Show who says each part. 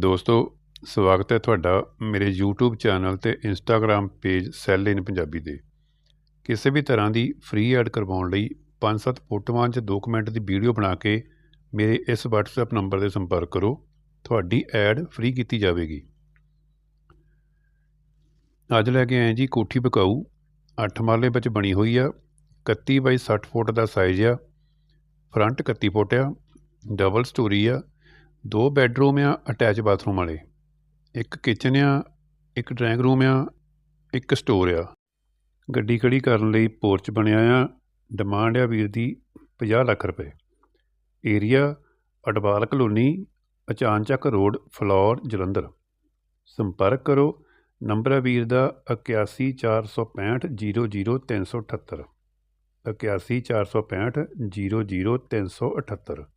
Speaker 1: ਦੋਸਤੋ, ਸਵਾਗਤ ਹੈ ਤੁਹਾਡਾ ਮੇਰੇ YouTube ਚੈਨਲ ਤੇ Instagram page sale in Punjabi ਦੇ ਕਿਸੇ ਵੀ ਤਰ੍ਹਾਂ ਦੀ ਫ੍ਰੀ ਐਡ ਕਰਵਾਉਣ ਲਈ 5-7 ਫੋਟੋਆਂ 'ਚ 2 ਮਿੰਟ ਦੀ ਵੀਡੀਓ ਬਣਾ ਕੇ ਮੇਰੇ ਇਸ WhatsApp ਨੰਬਰ ਤੇ ਸੰਪਰਕ ਕਰੋ, ਤੁਹਾਡੀ ਐਡ ਫ੍ਰੀ ਕੀਤੀ ਜਾਵੇਗੀ। ਅੱਜ ਲੈ ਕੇ ਆਏ ਜੀ ਕੋਠੀ ਬਕਾਊ 8 ਮਾਲੇ ਵਿੱਚ ਬਣੀ ਹੋਈ ਆ 31 ਬਾਈ 60 ਫੁੱਟ ਦਾ ਸਾਈਜ਼ ਆ। ਫਰੰਟ 31 ਫੁੱਟ ਆ ਡਬਲ ਸਟੋਰੀ ਆ। ਦੋ ਬੈੱਡਰੂਮ ਆ, ਅਟੈਚ ਬਾਥਰੂਮ ਵਾਲੇ। ਇੱਕ ਕਿਚਨ ਆ, ਇੱਕ ਡਰਾਇੰਗ ਰੂਮ ਆ, ਇੱਕ ਸਟੋਰ ਆ। ਗੱਡੀ ਖੜੀ ਕਰਨ ਲਈ ਪੋਰਚ ਬਣਿਆ ਆ, ਡਿਮਾਂਡ ਆ ਵੀਰ ਦੀ 50 ਲੱਖ ਰੁਪਏ। Area, Adwal colony, Achanchak road, Phillaur, Jalandhar. ਸੰਪਰਕ ਕਰੋ, ਨੰਬਰ ਹੈ ਵੀਰ ਦਾ 8146500378 8146500378